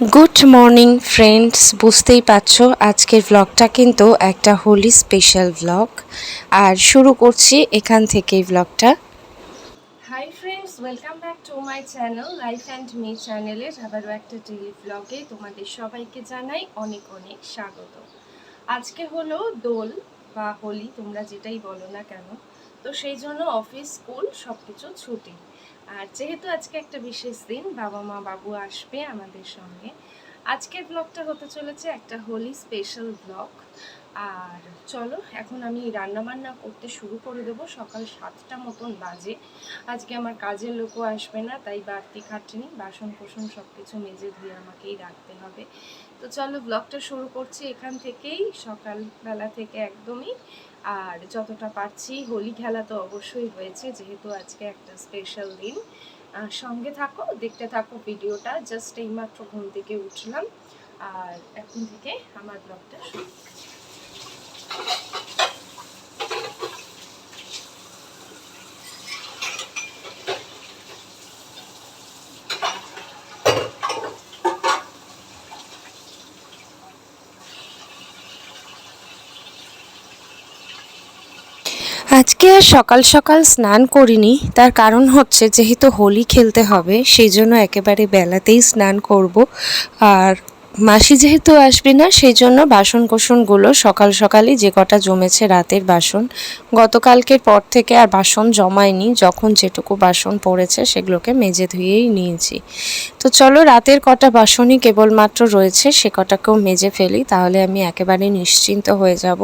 Good morning friends বুঝতেই পারছ, আজকের ব্লগটা কিন্তু একটা হোলি স্পেশাল ব্লগ আর শুরু করছি এখান থেকেই ব্লগটা hi friends welcome back to my channel life and me চ্যানেলের আবারও একটা টেলি ব্লগে তোমাদের সবাইকে জানাই অনেক অনেক স্বাগত। আজকে হলো দোল বা হোলি, তোমরা যেটাই বলো না কেন। তো সেই জন্য অফিস স্কুল সব কিছু ছুটি। আর যেহেতু আজকে একটা বিশেষ দিন, বাবা মা, বাবু আসবে আমাদের সঙ্গে, আজকের ব্লগটা হতে চলেছে একটা হোলি স্পেশাল ব্লগ আর চলো, এখন আমি রান্না বান্না করতে শুরু করে দেবো। সকাল সাতটা মতন বাজে। আজকে আমার কাজের লোকও আসবে না, তাই বাড়তি খাটনি বাসন কোসন সব কিছু মেজে ধুয়ে আমাকেই রাখতে হবে। তো চলো ব্লগটা শুরু করছি এখান থেকেই, সকালবেলা থেকে একদমই। আর যতটা পারছি, হোলি খেলা তো অবশ্যই হয়েছে, যেহেতু আজকে একটা স্পেশাল দিন। সঙ্গে থাকো, দেখতে থাকো ভিডিওটা জাস্ট এইমাত্র ঘুম থেকে উঠলাম। আর এখন থেকে আমার ব্লগটা শুরু আজকে আর সকাল সকাল স্নান করিনি। তার কারণ হচ্ছে যেহেতু হোলি খেলতে হবে, সেই জন্য একেবারে বেলাতেই স্নান করব। আর মাসি যেহেতু আসবে না, সেই জন্য বাসন কোসনগুলো সকাল সকালই যে কটা জমেছে রাতের বাসন, গতকালকের পর থেকে আর বাসন জমায়নি, যখন যেটুকু বাসন পড়েছে সেগুলোকে মেজে ধুয়েই নিয়েছি তো চলো রাতের কটা বাসনই কেবলমাত্র রয়েছে, সে কটাকেও মেজে ফেলি, তাহলে আমি একেবারে নিশ্চিন্ত হয়ে যাব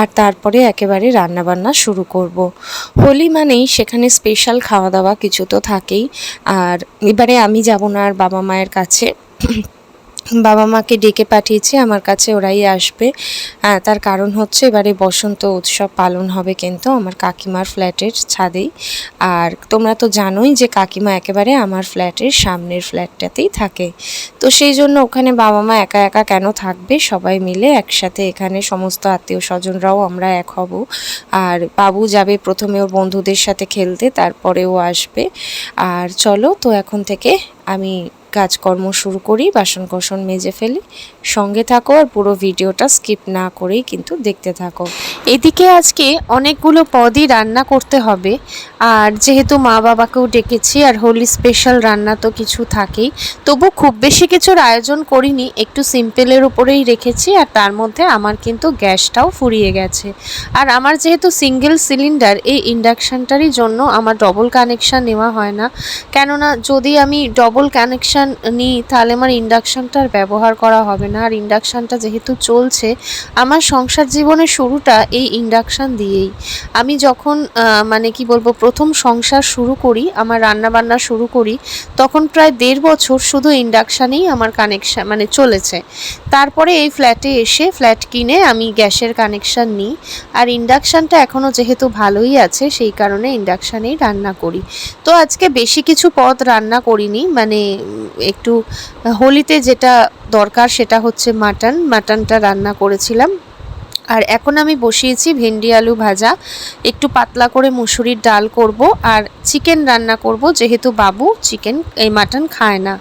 আর তারপরে একেবারে রান্নাবান্না শুরু করব। হোলি মানেই সেখানে স্পেশাল খাওয়া দাওয়া কিছু তো থাকেই, আর এবারে আমি যাব না আর বাবা মায়ের কাছে বাবা মাকে ডেকে পাঠিয়েছি, আমার কাছে ওরাই আসবে। হ্যাঁ তার কারণ হচ্ছে এবারে বসন্ত উৎসব পালন হবে কিন্তু আমার কাকিমার ফ্ল্যাটের ছাদেই। আর তোমরা তো জানোই যে কাকিমা একেবারে আমার ফ্ল্যাটের সামনের ফ্ল্যাটটাতেই থাকে। তো সেই জন্য ওখানে বাবা মা একা একা কেন থাকবে? সবাই মিলে একসাথে এখানে সমস্ত আত্মীয় স্বজনরাও আমরা এক হব। আর বাবু যাবে প্রথমে ওর বন্ধুদের সাথে খেলতে, তারপরে ও আসবে। আর চলো তো এখন থেকে আমি কাজকর্ম শুরু করি বাসন কোসন মেজে ফেলি। সঙ্গে থাকো আর পুরো ভিডিওটা স্কিপ না করেই কিন্তু দেখতে থাকো। এদিকে আজকে অনেকগুলো পদই রান্না করতে হবে। আর যেহেতু মা বাবাকেও ডেকেছি আর হোলি স্পেশাল রান্না তো কিছু থাকেই, তবু খুব বেশি কিছুর আয়োজন করিনি, একটু সিম্পলের উপরেই রেখেছি আর তার মধ্যে আমার কিন্তু গ্যাসটাও ফুরিয়ে গেছে। আর আমার যেহেতু সিঙ্গেল সিলিন্ডার, এই ইন্ডাকশানটারই জন্য আমার ডবল কানেকশান নেওয়া হয় না। কেননা যদি আমি ডবল কানেকশান নিই তাহলে আমার ইন্ডাকশানটার ব্যবহার করা হবে না। আর ইন্ডাকশানটা যেহেতু চলছে, আমার সংসার জীবনের শুরুটা এই ইন্ডাকশান দিয়েই। আমি যখন মানে কি বলব, প্রথম সংসার শুরু করি, আমার রান্না বান্না শুরু করি, তখন প্রায় দেড় বছর শুধু ইন্ডাকশানেই আমার কানেকশান মানে চলেছে। তারপরে এই ফ্ল্যাটে এসে ফ্ল্যাট কিনে আমি গ্যাসের কানেকশান নিই। আর ইন্ডাকশানটা এখনও যেহেতু ভালোই আছে, সেই কারণে ইন্ডাকশানেই রান্না করি। তো আজকে বেশি কিছু পদ রান্না করিনি মানে একটু হোলিতে যেটা দরকার সেটা হচ্ছে মাটন। মাটনটা রান্না করেছিলাম। আর এখন আমি বসিয়েছি ভেন্ডি আলু ভাজা। একটু পাতলা করে মুসুরির ডাল করব আর চিকেন রান্না করব, যেহেতু বাবু চিকেন, এই মাটন খায় না।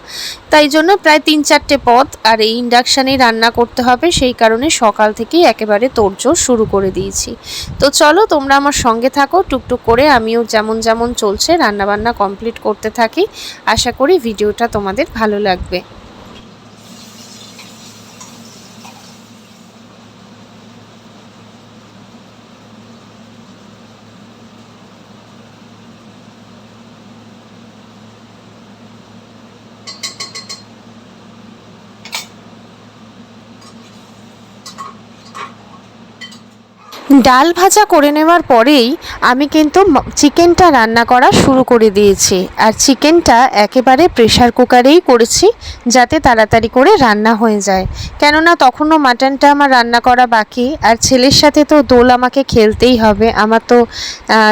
তাই জন্য প্রায় তিন চারটে পদ আর এই ইন্ডাকশানেই রান্না করতে হবে, সেই কারণে সকাল থেকেই একেবারে তোড়জোড় শুরু করে দিয়েছি। তো চলো তোমরা আমার সঙ্গে থাকো, টুকটুক করে আমিও যেমন যেমন চলছে রান্নাবান্না কমপ্লিট করতে থাকি। আশা করি ভিডিওটা তোমাদের ভালো লাগবে। ডাল ভাজা করে নেওয়ার পরেই আমি কিন্তু চিকেনটা রান্না করা শুরু করে দিয়েছি। আর চিকেনটা একেবারে প্রেশার কুকারেই করেছি যাতে তাড়াতাড়ি করে রান্না হয়ে যায়। কেননা তখনও মাটনটা আমার রান্না করা বাকি। আর ছেলের সাথে তো দোল আমাকে খেলতেই হবে। আমার তো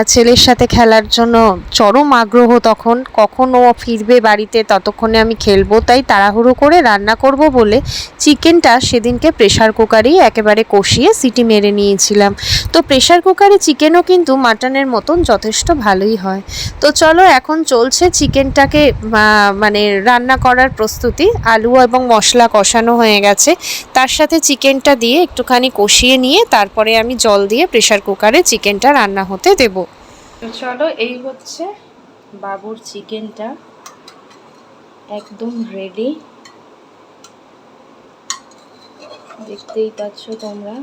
ছেলের সাথে খেলার জন্য চরম আগ্রহ তখন। কখন ও ফিরবে বাড়িতে ততক্ষণে আমি খেলব। তাই তাড়াহুড়ো করে রান্না করব বলে চিকেনটা সেদিনকে প্রেশার কুকারেই একেবারে কষিয়ে সিটি মেরে নিয়েছিলাম। তো প্রেশার কুকারে চিকেনও কিন্তু মাটনের মতন যথেষ্ট ভালোই হয়। তো চলো এখন চলছে চিকেনটাকে মানে রান্না করার প্রস্তুতি। আলু এবং মশলা কষানো হয়ে গেছে। তার সাথে চিকেনটা দিয়ে একটুখানি কষিয়ে নিয়ে তারপরে আমি জল দিয়ে প্রেশার কুকারে চিকেনটা রান্না হতে দেব। চলো, এই হচ্ছে বাবুর চিকেনটা একদম রেডি দেখতেই পাচ্ছ তোমরা।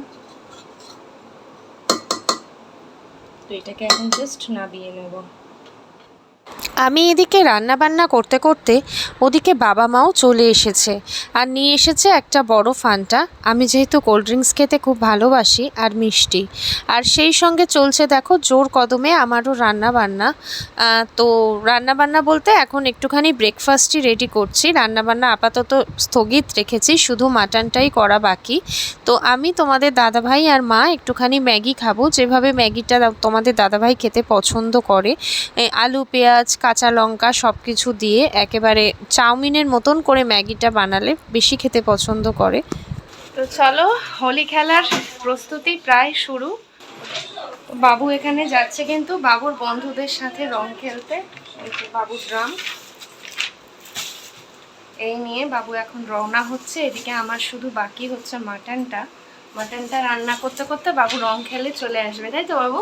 তো এটাকে এখন জাস্ট নাবিয়ে নেব। আমি এদিকে রান্না বান্না করতে করতে ওদিকে বাবা মাও চলে এসেছে। আর নিয়ে এসেছে একটা বড় ফান্টা। আমি যেহেতু কোল্ড ড্রিঙ্কস খেতে খুব ভালোবাসি আর মিষ্টি। আর সেই সঙ্গে চলছে দেখো জোর কদমে আমারও রান্না বান্না তো রান্না বান্না বলতে এখন একটুখানি ব্রেকফাস্টই রেডি করছি। রান্না বান্না আপাতত স্থগিত রেখেছি, শুধু মাটনটাই করা বাকি। তো আমি তোমাদের দাদাভাই আর মা একটুখানি ম্যাগি খাব। যেভাবে ম্যাগিটা তোমাদের দাদাভাই খেতে পছন্দ করে আলু, পেঁয়াজ কাঁচা লঙ্কা সব কিছু দিয়ে একেবারে চাউমিনের মতন করে ম্যাগিটা বানালে বেশি খেতে পছন্দ করে। তো চলো, হোলি খেলার প্রস্তুতি প্রায় শুরু। বাবু এখানে যাচ্ছে কিন্তু, বাবুর বন্ধুদের সাথে রং খেলতে। বাবুর ড্রাম। এই নিয়ে বাবু এখন রওনা হচ্ছে। এদিকে আমার শুধু বাকি হচ্ছে মাটনটা। মাটনটা রান্না করতে করতে বাবু রং খেলে চলে আসবে, তাই তো বাবু?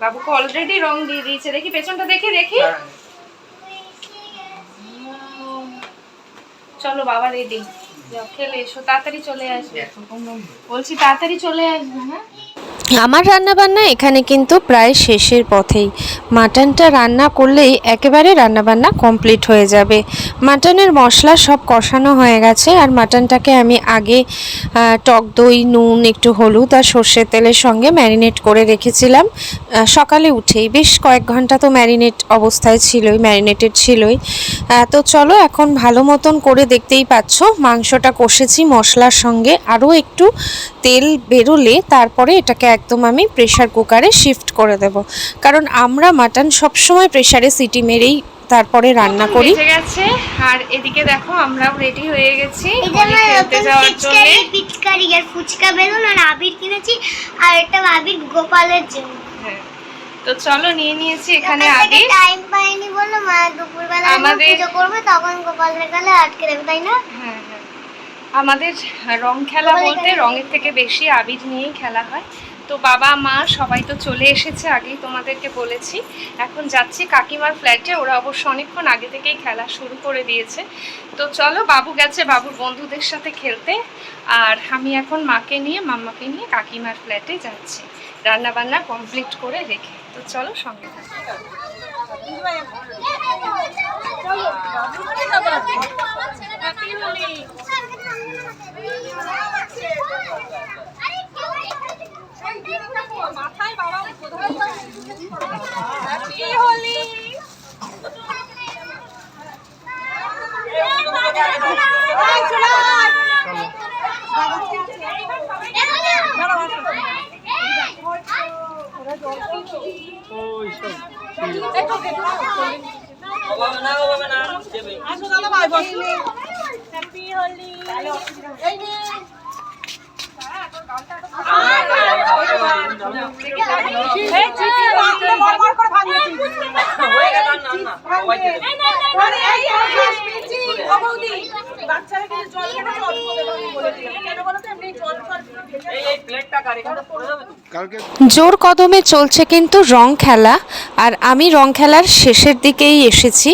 বাবুকে অলরেডি রং দিয়ে দিয়েছে। দেখি পেছনটা দেখি দেখি। চলো বাবা রেডি। খেলে এসো তাড়াতাড়ি চলে আসবে। বলছি তাড়াতাড়ি চলে আসবে হ্যাঁ? আমার রান্নাবান্না এখানে কিন্তু প্রায় শেষের পথেই। মাটনটা রান্না করলেই একেবারে রান্নাবান্না কমপ্লিট হয়ে যাবে। মাটনের মশলা সব কষানো হয়ে গেছে আর মাটনটাকে আমি আগে টক দই, নুন, একটু হলুদ আর সর্ষের তেলের সঙ্গে ম্যারিনেট করে রেখেছিলাম। সকালে উঠেই, বেশ কয়েক ঘণ্টা তো ম্যারিনেট অবস্থায় ছিলই, ম্যারিনেটেড ছিলই। তো চলো এখন ভালো মতন করে দেখতেই পাচ্ছ, মাংসটা কষেছি মশলার সঙ্গে। আরও একটু তেল বেরোলে তারপরে এটাকে একদম আমি প্রেশার কুকারে শিফট করে দেব। কারণ আমরা মাটন সবসময় প্রেশারে সিটি মেরেই তারপরে রান্না করি। গেছে আর এদিকে দেখো আমরাও রেডি হয়ে গেছি পিচকারি আর ফুচকা বেলুন আর আবির কিনেছি আর একটা আবির গোপালের জন্য। হ্যাঁ তো চলো নিয়ে নিয়েছি এখানে আবির। টাইম পাইনি বলল মা দুপুরবেলা আমাদের- পুজো করবে তখন গোপালের গালে আটকে দেবে তাই না? হ্যাঁ হ্যাঁ। আমাদের রং খেলা বলতে রঙের থেকে বেশি আবির নিয়েই খেলা হয়। তো বাবা মা সবাই তো চলে এসেছে আগেই তোমাদেরকে বলেছি এখন যাচ্ছি কাকিমার ফ্ল্যাটে ওরা অবশ্য অনেকক্ষণ আগে থেকেই খেলা শুরু করে দিয়েছে তো চলো বাবু গেছে বাবুর বন্ধুদের সাথে খেলতে আর আমি এখন মাকে নিয়ে মাম্মাকে নিয়ে কাকিমার ফ্ল্যাটে যাচ্ছি রান্না বান্না কমপ্লিট করে রেখে তো চলো সঙ্গে থাকো মাথায় বাবা কি হলি বাবা না বাবা না আসো দাদা ভাই বসলে বাচ্চারা কিন্তু জল খেতে দিলাম কেন বলো তো এমনি জল জল এই এই প্লেটটা কারে তো কালকে জোর কদমে চলছে কিন্তু রং খেলা, আর আমি রং খেলার শেষের দিকেই এসেছি।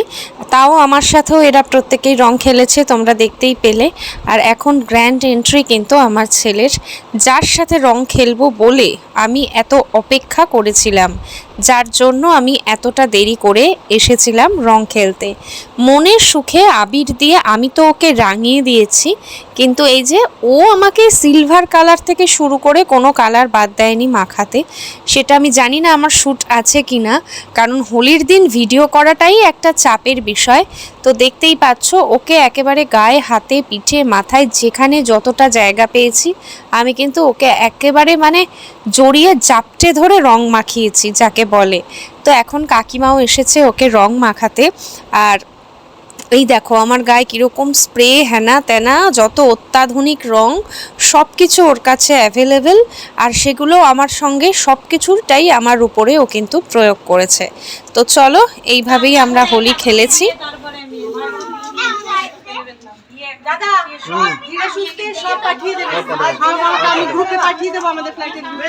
তাও আমার সাথেও এরা প্রত্যেকেই রং খেলেছে, তোমরা দেখতেই পেলে। আর এখন গ্র্যান্ড এন্ট্রি কিন্তু আমার ছেলের, যার সাথে রং খেলব বলে আমি এত অপেক্ষা করেছিলাম, যার জন্য আমি এতটা দেরি করে এসেছিলাম রং খেলতে। মনের সুখে আবির দিয়ে আমি তো ওকে রাঙিয়ে দিয়েছি, কিন্তু এই যে ও আমাকে সিলভার কালার থেকে শুরু করে কোনো কালার বাদ দেয়নি মাখাতে, সেটা আমি জানি না আমার শ্যুট আছে কি না কারণ হোলির দিন ভিডিও করাটাই একটা চাপের বিষয়। তো দেখতেই পাচ্ছ, ওকে একেবারে গায়ে, হাতে, পিঠে, মাথায় যেখানে যতটা জায়গা পেয়েছি, আমি কিন্তু ওকে একেবারে মানে জড়িয়ে জাপটে ধরে রং মাখিয়েছি, যাকে বলে। তো এখন কাকিমাও এসেছে ওকে রং মাখাতে, আর এই দেখো আমার গায়ে কীরকম স্প্রে হ্যানা ত্যানা যত অত্যাধুনিক রং সব কিছু ওর কাছে অ্যাভেলেবেল আর সেগুলো আমার সঙ্গে সব কিছুরটাই আমার উপরে ও কিন্তু প্রয়োগ করেছে। তো চলো এইভাবেই আমরা হোলি খেলেছি। দাদা ধীরে সুস্থে সব পাঠিয়ে দেবে। আমি গ্রুপে পাঠিয়ে দেবো আমাদের ফ্লাইটের গ্রুপে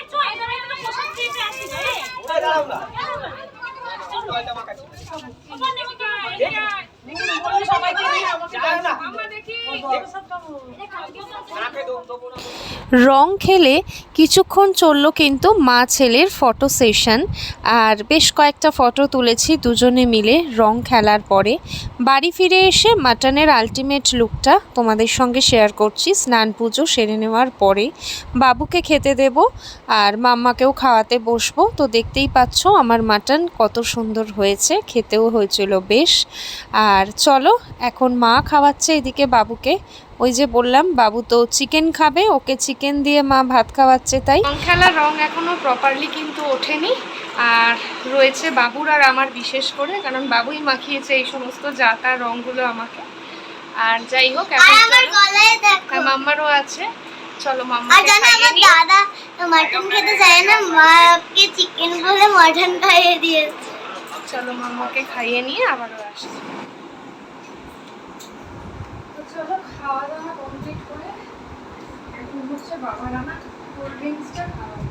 সবাইকে আমরা দেখি। রং খেলে কিছুক্ষণ চলল কিন্তু মা ছেলের ফটো সেশন আর বেশ কয়েকটা ফটো তুলেছি দুজনে মিলে রং খেলার পরে। বাড়ি ফিরে এসে মাটনের আলটিমেট লুকটা তোমাদের সঙ্গে শেয়ার করছি স্নান পুজো সেরে নেওয়ার পরে। বাবুকে খেতে দেব আর মাম্মাকেও খাওয়াতে বসবো। তো দেখতেই পাচ্ছ আমার মাটন কত সুন্দর হয়েছে, খেতেও হয়েছিল বেশ। আর চলো, এখন মা খাওয়াচ্ছে এদিকে বাবুকে। ওই যে বললাম বাবু তো চিকেন খাবে ওকে চিকেন দিয়ে মা ভাত খাওয়াচ্ছে তাই? খেলার রং এখনও প্রপারলি কিন্তু ওঠেনি। আর রয়েছে বাবুর আর আমার বিশেষ করে কারণ বাবুই মাখিয়েছে এই সমস্ত জাতা রংগুলো আমাকে। আর যাই হোক এখন আর মাম্মারও আছে। চলো আর মাম্মাকে জানো খাইয়ে আমার দাদা মাটন খেতে চায় না মাকে চিকেন বলে মাটন খাইয়ে দিয়েছে। চলো মাম্মাকে খাইয়ে নিয়ে আবারও আসছি তো চলো খাওয়া দাওয়া কমপ্লিট করে এখন হচ্ছে বাবার রান্না কোল্ড ড্রিঙ্কসটা খাওয়া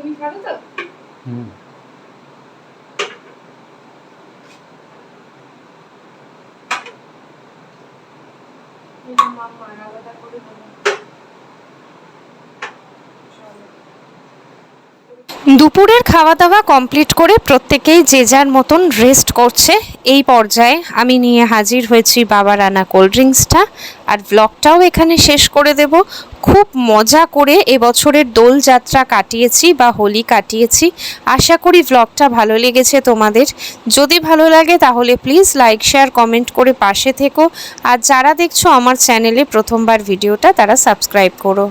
তুমি খাবে তো হুম। আলাদা করে দুপুরের খাওয়া দাওয়া কমপ্লিট করে প্রত্যেকেই যে যার মতন রেস্ট করছে, এই পর্যায়ে আমি নিয়ে হাজির হয়েছি বাবা রানা কোল্ড ড্রিঙ্কসটা আর ব্লগটাও এখানে শেষ করে দেব। খুব মজা করে এবছরের দোল যাত্রা কাটিয়েছি বা হোলি কাটিয়েছি। আশা করি ব্লগটা ভালো লেগেছে তোমাদের। যদি ভালো লাগে তাহলে প্লিজ লাইক শেয়ার কমেন্ট করে পাশে থেকো। আর যারা দেখছ আমার চ্যানেলে প্রথমবার ভিডিওটা, তারা সাবস্ক্রাইব করো।